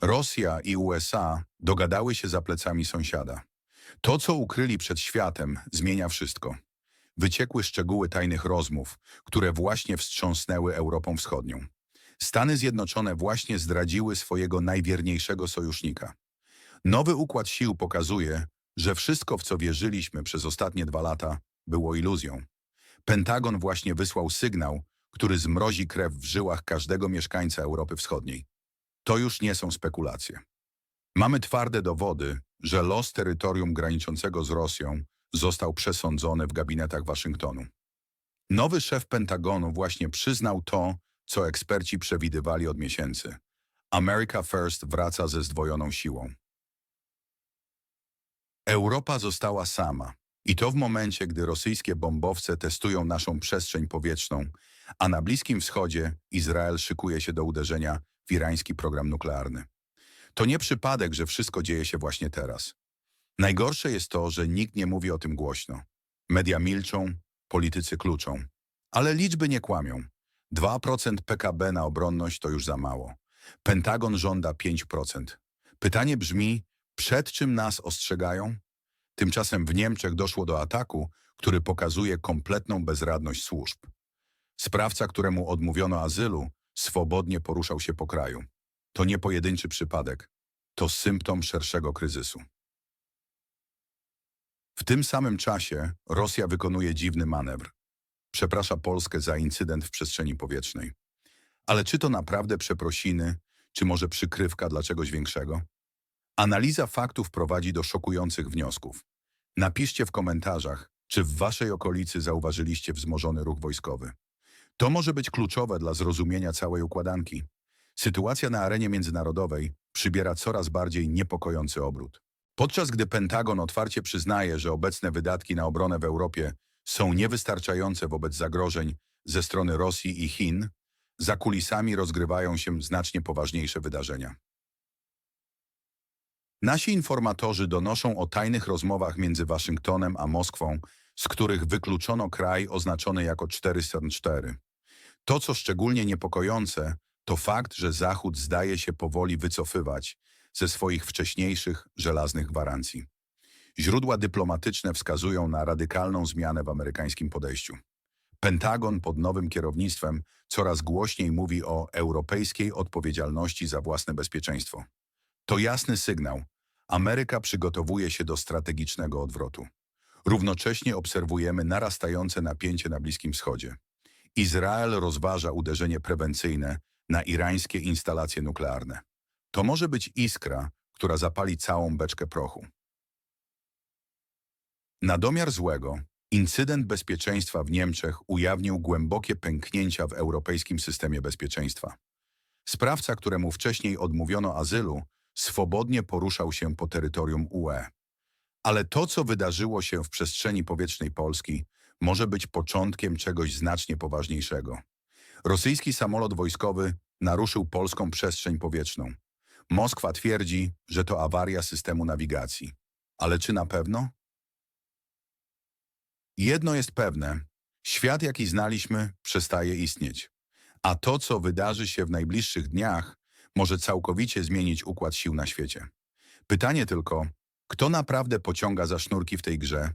Rosja i USA dogadały się za plecami sąsiada. To, co ukryli przed światem, zmienia wszystko. Wyciekły szczegóły tajnych rozmów, które właśnie wstrząsnęły Europą Wschodnią. Stany Zjednoczone właśnie zdradziły swojego najwierniejszego sojusznika. Nowy układ sił pokazuje, że wszystko, w co wierzyliśmy przez ostatnie dwa lata, było iluzją. Pentagon właśnie wysłał sygnał, który zmrozi krew w żyłach każdego mieszkańca Europy Wschodniej. To już nie są spekulacje. Mamy twarde dowody, że los terytorium graniczącego z Rosją został przesądzony w gabinetach Waszyngtonu. Nowy szef Pentagonu właśnie przyznał to, co eksperci przewidywali od miesięcy. America First wraca ze zdwojoną siłą. Europa została sama. I to w momencie, gdy rosyjskie bombowce testują naszą przestrzeń powietrzną, a na Bliskim Wschodzie Izrael szykuje się do uderzenia w irański program nuklearny. To nie przypadek, że wszystko dzieje się właśnie teraz. Najgorsze jest to, że nikt nie mówi o tym głośno. Media milczą, politycy kluczą. Ale liczby nie kłamią. 2% PKB na obronność to już za mało. Pentagon żąda 5%. Pytanie brzmi, przed czym nas ostrzegają? Tymczasem w Niemczech doszło do ataku, który pokazuje kompletną bezradność służb. Sprawca, któremu odmówiono azylu, swobodnie poruszał się po kraju. To nie pojedynczy przypadek. To symptom szerszego kryzysu. W tym samym czasie Rosja wykonuje dziwny manewr. Przeprasza Polskę za incydent w przestrzeni powietrznej. Ale czy to naprawdę przeprosiny, czy może przykrywka dla czegoś większego? Analiza faktów prowadzi do szokujących wniosków. Napiszcie w komentarzach, czy w waszej okolicy zauważyliście wzmożony ruch wojskowy. To może być kluczowe dla zrozumienia całej układanki. Sytuacja na arenie międzynarodowej przybiera coraz bardziej niepokojący obrót. Podczas gdy Pentagon otwarcie przyznaje, że obecne wydatki na obronę w Europie są niewystarczające wobec zagrożeń ze strony Rosji i Chin, za kulisami rozgrywają się znacznie poważniejsze wydarzenia. Nasi informatorzy donoszą o tajnych rozmowach między Waszyngtonem a Moskwą, z których wykluczono kraj oznaczony jako 404. To, co szczególnie niepokojące, to fakt, że Zachód zdaje się powoli wycofywać ze swoich wcześniejszych żelaznych gwarancji. Źródła dyplomatyczne wskazują na radykalną zmianę w amerykańskim podejściu. Pentagon pod nowym kierownictwem coraz głośniej mówi o europejskiej odpowiedzialności za własne bezpieczeństwo. To jasny sygnał. Ameryka przygotowuje się do strategicznego odwrotu. Równocześnie obserwujemy narastające napięcie na Bliskim Wschodzie. Izrael rozważa uderzenie prewencyjne na irańskie instalacje nuklearne. To może być iskra, która zapali całą beczkę prochu. Na domiar złego, incydent bezpieczeństwa w Niemczech ujawnił głębokie pęknięcia w europejskim systemie bezpieczeństwa. Sprawca, któremu wcześniej odmówiono azylu, swobodnie poruszał się po terytorium UE. Ale to, co wydarzyło się w przestrzeni powietrznej Polski, może być początkiem czegoś znacznie poważniejszego. Rosyjski samolot wojskowy naruszył polską przestrzeń powietrzną. Moskwa twierdzi, że to awaria systemu nawigacji. Ale czy na pewno? Jedno jest pewne. Świat, jaki znaliśmy, przestaje istnieć. A to, co wydarzy się w najbliższych dniach, może całkowicie zmienić układ sił na świecie. Pytanie tylko, kto naprawdę pociąga za sznurki w tej grze?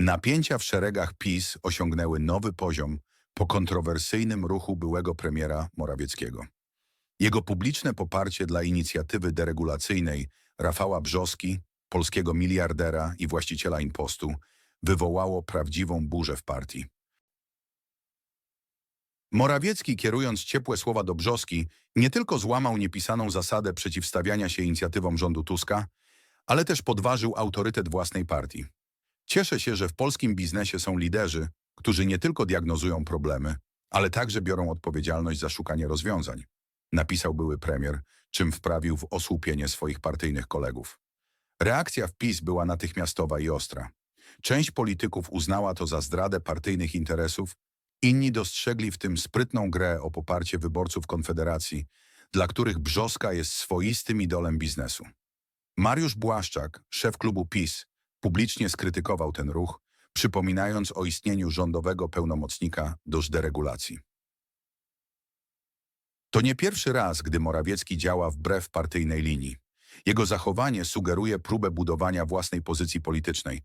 Napięcia w szeregach PiS osiągnęły nowy poziom po kontrowersyjnym ruchu byłego premiera Morawieckiego. Jego publiczne poparcie dla inicjatywy deregulacyjnej Rafała Brzoski, polskiego miliardera i właściciela impostu, wywołało prawdziwą burzę w partii. Morawiecki, kierując ciepłe słowa do Brzoski, nie tylko złamał niepisaną zasadę przeciwstawiania się inicjatywom rządu Tuska, ale też podważył autorytet własnej partii. Cieszę się, że w polskim biznesie są liderzy, którzy nie tylko diagnozują problemy, ale także biorą odpowiedzialność za szukanie rozwiązań, napisał były premier, czym wprawił w osłupienie swoich partyjnych kolegów. Reakcja w PiS była natychmiastowa i ostra. Część polityków uznała to za zdradę partyjnych interesów, inni dostrzegli w tym sprytną grę o poparcie wyborców Konfederacji, dla których Brzoska jest swoistym idolem biznesu. Mariusz Błaszczak, szef klubu PiS, publicznie skrytykował ten ruch, przypominając o istnieniu rządowego pełnomocnika do deregulacji. To nie pierwszy raz, gdy Morawiecki działa wbrew partyjnej linii. Jego zachowanie sugeruje próbę budowania własnej pozycji politycznej.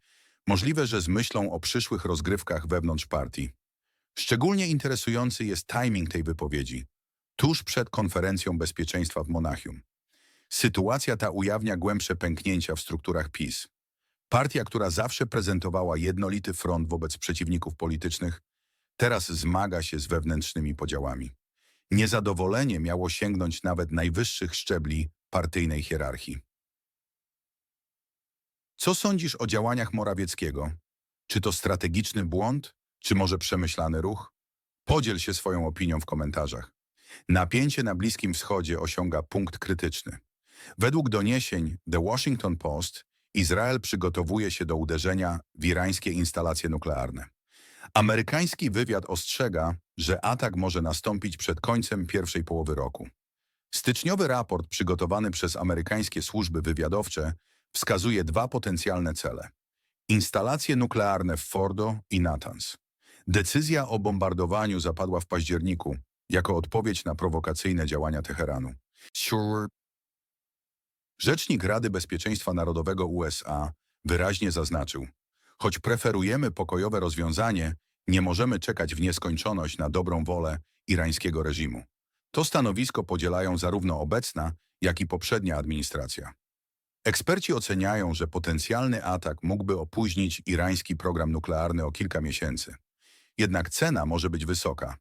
Możliwe, że z myślą o przyszłych rozgrywkach wewnątrz partii. Szczególnie interesujący jest timing tej wypowiedzi, tuż przed konferencją bezpieczeństwa w Monachium. Sytuacja ta ujawnia głębsze pęknięcia w strukturach PiS. Partia, która zawsze prezentowała jednolity front wobec przeciwników politycznych, teraz zmaga się z wewnętrznymi podziałami. Niezadowolenie miało sięgnąć nawet najwyższych szczebli partyjnej hierarchii. Co sądzisz o działaniach Morawieckiego? Czy to strategiczny błąd, czy może przemyślany ruch? Podziel się swoją opinią w komentarzach. Napięcie na Bliskim Wschodzie osiąga punkt krytyczny. Według doniesień The Washington Post Izrael przygotowuje się do uderzenia w irańskie instalacje nuklearne. Amerykański wywiad ostrzega, że atak może nastąpić przed końcem pierwszej połowy roku. Styczniowy raport przygotowany przez amerykańskie służby wywiadowcze wskazuje dwa potencjalne cele. Instalacje nuklearne w Fordo i Natanz. Decyzja o bombardowaniu zapadła w październiku jako odpowiedź na prowokacyjne działania Teheranu. Rzecznik Rady Bezpieczeństwa Narodowego USA wyraźnie zaznaczył, choć preferujemy pokojowe rozwiązanie, nie możemy czekać w nieskończoność na dobrą wolę irańskiego reżimu. To stanowisko podzielają zarówno obecna, jak i poprzednia administracja. Eksperci oceniają, że potencjalny atak mógłby opóźnić irański program nuklearny o kilka miesięcy. Jednak cena może być wysoka.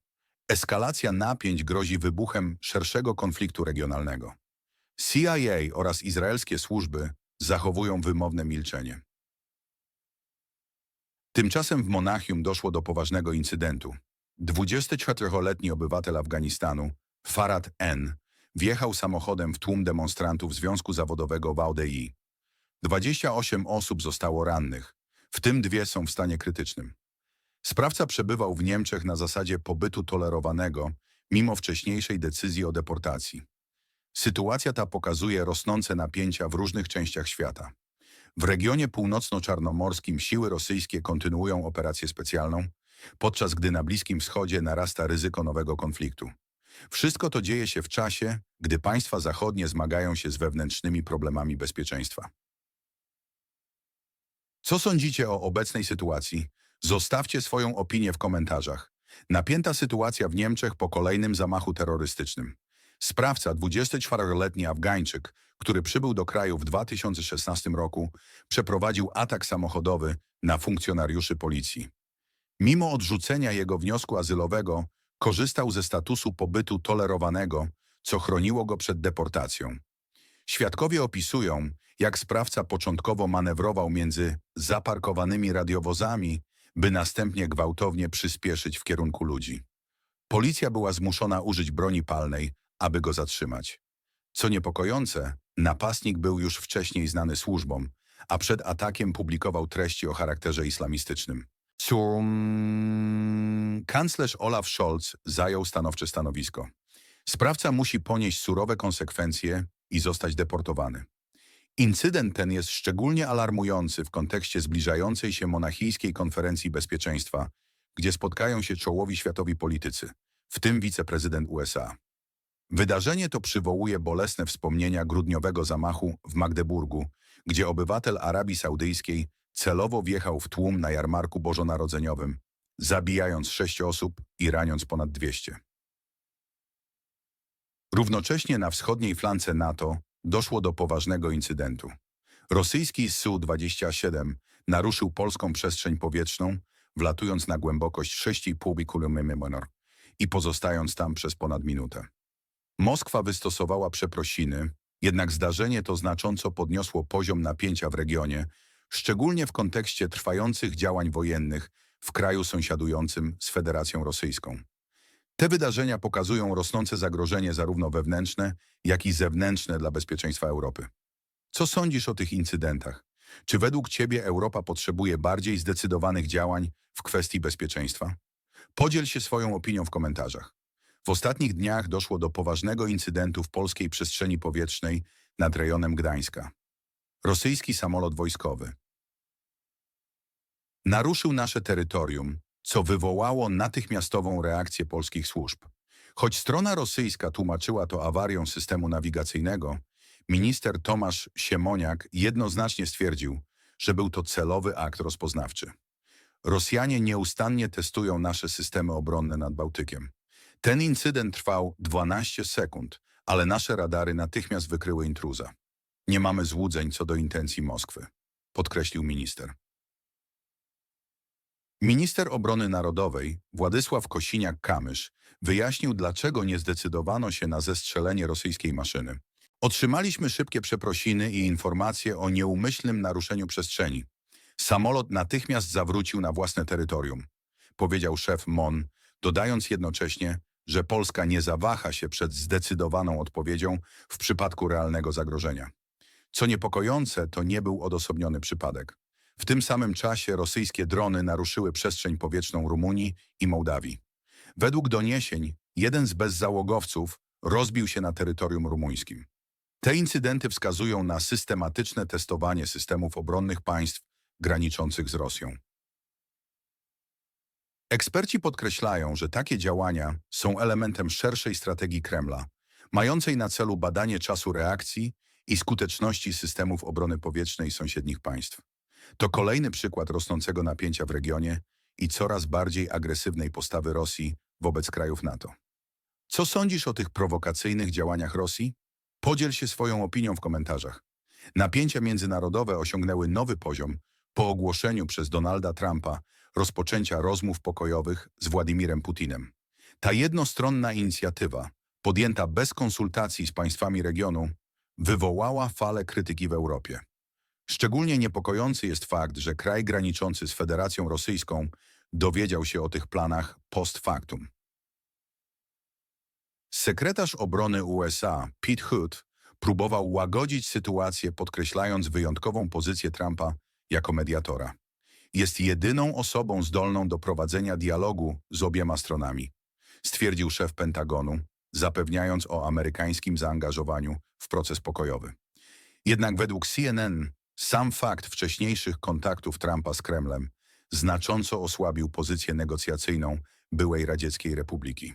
Eskalacja napięć grozi wybuchem szerszego konfliktu regionalnego. CIA oraz izraelskie służby zachowują wymowne milczenie. Tymczasem w Monachium doszło do poważnego incydentu. 24-letni obywatel Afganistanu, Farad N., wjechał samochodem w tłum demonstrantów Związku Zawodowego w AUDI. 28 osób zostało rannych, w tym dwie są w stanie krytycznym. Sprawca przebywał w Niemczech na zasadzie pobytu tolerowanego, mimo wcześniejszej decyzji o deportacji. Sytuacja ta pokazuje rosnące napięcia w różnych częściach świata. W regionie północno-czarnomorskim siły rosyjskie kontynuują operację specjalną, podczas gdy na Bliskim Wschodzie narasta ryzyko nowego konfliktu. Wszystko to dzieje się w czasie, gdy państwa zachodnie zmagają się z wewnętrznymi problemami bezpieczeństwa. Co sądzicie o obecnej sytuacji? Zostawcie swoją opinię w komentarzach. Napięta sytuacja w Niemczech po kolejnym zamachu terrorystycznym. Sprawca, 24-letni Afgańczyk, który przybył do kraju w 2016 roku, przeprowadził atak samochodowy na funkcjonariuszy policji. Mimo odrzucenia jego wniosku azylowego, korzystał ze statusu pobytu tolerowanego, co chroniło go przed deportacją. Świadkowie opisują, jak sprawca początkowo manewrował między zaparkowanymi radiowozami, by następnie gwałtownie przyspieszyć w kierunku ludzi. Policja była zmuszona użyć broni palnej, aby go zatrzymać. Co niepokojące, napastnik był już wcześniej znany służbom, a przed atakiem publikował treści o charakterze islamistycznym. Zum... Kanclerz Olaf Scholz zajął stanowcze stanowisko. Sprawca musi ponieść surowe konsekwencje i zostać deportowany. Incydent ten jest szczególnie alarmujący w kontekście zbliżającej się monachijskiej konferencji bezpieczeństwa, gdzie spotkają się czołowi światowi politycy, w tym wiceprezydent USA. Wydarzenie to przywołuje bolesne wspomnienia grudniowego zamachu w Magdeburgu, gdzie obywatel Arabii Saudyjskiej celowo wjechał w tłum na jarmarku bożonarodzeniowym, zabijając sześć osób i raniąc ponad 200. Równocześnie na wschodniej flance NATO doszło do poważnego incydentu. Rosyjski Su-27 naruszył polską przestrzeń powietrzną, wlatując na głębokość 6,5 km i pozostając tam przez ponad minutę. Moskwa wystosowała przeprosiny, jednak zdarzenie to znacząco podniosło poziom napięcia w regionie, szczególnie w kontekście trwających działań wojennych w kraju sąsiadującym z Federacją Rosyjską. Te wydarzenia pokazują rosnące zagrożenie zarówno wewnętrzne, jak i zewnętrzne dla bezpieczeństwa Europy. Co sądzisz o tych incydentach? Czy według Ciebie Europa potrzebuje bardziej zdecydowanych działań w kwestii bezpieczeństwa? Podziel się swoją opinią w komentarzach. W ostatnich dniach doszło do poważnego incydentu w polskiej przestrzeni powietrznej nad rejonem Gdańska. Rosyjski samolot wojskowy naruszył nasze terytorium, co wywołało natychmiastową reakcję polskich służb. Choć strona rosyjska tłumaczyła to awarią systemu nawigacyjnego, minister Tomasz Siemoniak jednoznacznie stwierdził, że był to celowy akt rozpoznawczy. Rosjanie nieustannie testują nasze systemy obronne nad Bałtykiem. Ten incydent trwał 12 sekund, ale nasze radary natychmiast wykryły intruza. Nie mamy złudzeń co do intencji Moskwy, podkreślił minister. Minister Obrony Narodowej Władysław Kosiniak-Kamysz wyjaśnił, dlaczego nie zdecydowano się na zestrzelenie rosyjskiej maszyny. Otrzymaliśmy szybkie przeprosiny i informacje o nieumyślnym naruszeniu przestrzeni. Samolot natychmiast zawrócił na własne terytorium, powiedział szef MON, dodając jednocześnie, że Polska nie zawaha się przed zdecydowaną odpowiedzią w przypadku realnego zagrożenia. Co niepokojące, to nie był odosobniony przypadek. W tym samym czasie rosyjskie drony naruszyły przestrzeń powietrzną Rumunii i Mołdawii. Według doniesień, jeden z bezzałogowców rozbił się na terytorium rumuńskim. Te incydenty wskazują na systematyczne testowanie systemów obronnych państw graniczących z Rosją. Eksperci podkreślają, że takie działania są elementem szerszej strategii Kremla, mającej na celu badanie czasu reakcji i skuteczności systemów obrony powietrznej sąsiednich państw. To kolejny przykład rosnącego napięcia w regionie i coraz bardziej agresywnej postawy Rosji wobec krajów NATO. Co sądzisz o tych prowokacyjnych działaniach Rosji? Podziel się swoją opinią w komentarzach. Napięcia międzynarodowe osiągnęły nowy poziom po ogłoszeniu przez Donalda Trumpa rozpoczęcia rozmów pokojowych z Władimirem Putinem. Ta jednostronna inicjatywa, podjęta bez konsultacji z państwami regionu, wywołała falę krytyki w Europie. Szczególnie niepokojący jest fakt, że kraj graniczący z Federacją Rosyjską dowiedział się o tych planach post factum. Sekretarz obrony USA Pete Hood próbował łagodzić sytuację, podkreślając wyjątkową pozycję Trumpa jako mediatora. Jest jedyną osobą zdolną do prowadzenia dialogu z obiema stronami, stwierdził szef Pentagonu, zapewniając o amerykańskim zaangażowaniu w proces pokojowy. Jednak według CNN sam fakt wcześniejszych kontaktów Trumpa z Kremlem znacząco osłabił pozycję negocjacyjną byłej Radzieckiej Republiki.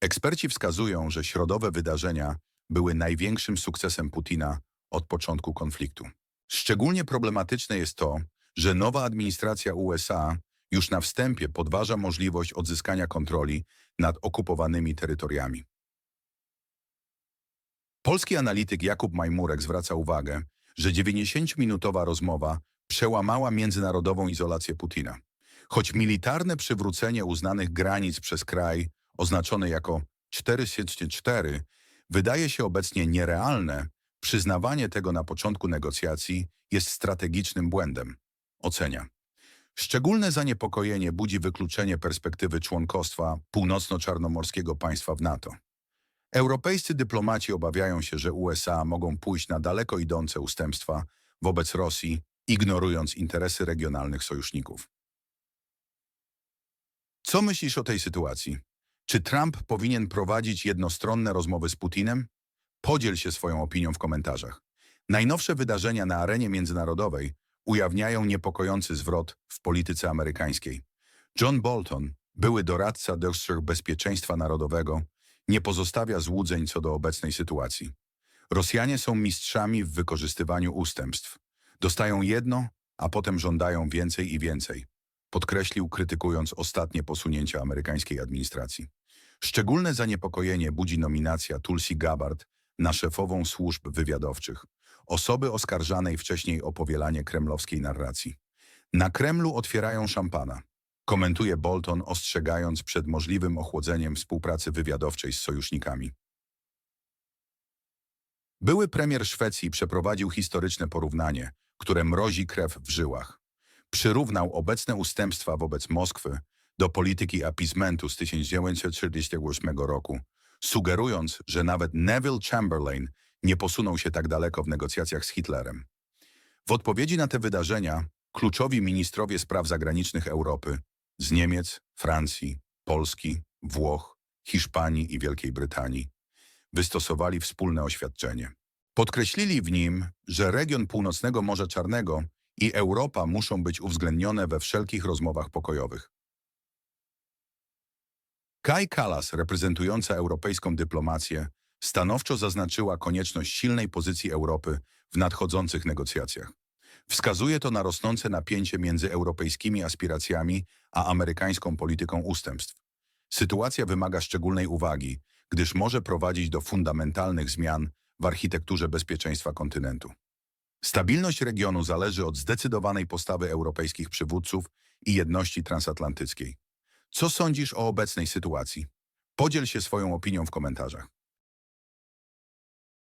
Eksperci wskazują, że środowe wydarzenia były największym sukcesem Putina od początku konfliktu. Szczególnie problematyczne jest to, że nowa administracja USA już na wstępie podważa możliwość odzyskania kontroli nad okupowanymi terytoriami. Polski analityk Jakub Majmurek zwraca uwagę, że 90-minutowa rozmowa przełamała międzynarodową izolację Putina. Choć militarne przywrócenie uznanych granic przez kraj, oznaczone jako 404, wydaje się obecnie nierealne, przyznawanie tego na początku negocjacji jest strategicznym błędem, ocenia. Szczególne zaniepokojenie budzi wykluczenie perspektywy członkostwa północno-czarnomorskiego państwa w NATO. Europejscy dyplomaci obawiają się, że USA mogą pójść na daleko idące ustępstwa wobec Rosji, ignorując interesy regionalnych sojuszników. Co myślisz o tej sytuacji? Czy Trump powinien prowadzić jednostronne rozmowy z Putinem? Podziel się swoją opinią w komentarzach. Najnowsze wydarzenia na arenie międzynarodowej ujawniają niepokojący zwrot w polityce amerykańskiej. John Bolton, były doradca do spraw bezpieczeństwa narodowego, nie pozostawia złudzeń co do obecnej sytuacji. Rosjanie są mistrzami w wykorzystywaniu ustępstw. Dostają jedno, a potem żądają więcej i więcej, podkreślił krytykując ostatnie posunięcia amerykańskiej administracji. Szczególne zaniepokojenie budzi nominacja Tulsi Gabbard na szefową służb wywiadowczych, osoby oskarżanej wcześniej o powielanie kremlowskiej narracji. Na Kremlu otwierają szampana, komentuje Bolton, ostrzegając przed możliwym ochłodzeniem współpracy wywiadowczej z sojusznikami. Były premier Szwecji przeprowadził historyczne porównanie, które mrozi krew w żyłach. Przyrównał obecne ustępstwa wobec Moskwy do polityki appeasementu z 1948 roku, sugerując, że nawet Neville Chamberlain nie posunął się tak daleko w negocjacjach z Hitlerem. W odpowiedzi na te wydarzenia kluczowi ministrowie spraw zagranicznych Europy z Niemiec, Francji, Polski, Włoch, Hiszpanii i Wielkiej Brytanii wystosowali wspólne oświadczenie. Podkreślili w nim, że region Północnego Morza Czarnego i Europa muszą być uwzględnione we wszelkich rozmowach pokojowych. Kai Kallas, reprezentująca europejską dyplomację, stanowczo zaznaczyła konieczność silnej pozycji Europy w nadchodzących negocjacjach. Wskazuje to na rosnące napięcie między europejskimi aspiracjami a amerykańską polityką ustępstw. Sytuacja wymaga szczególnej uwagi, gdyż może prowadzić do fundamentalnych zmian w architekturze bezpieczeństwa kontynentu. Stabilność regionu zależy od zdecydowanej postawy europejskich przywódców i jedności transatlantyckiej. Co sądzisz o obecnej sytuacji? Podziel się swoją opinią w komentarzach.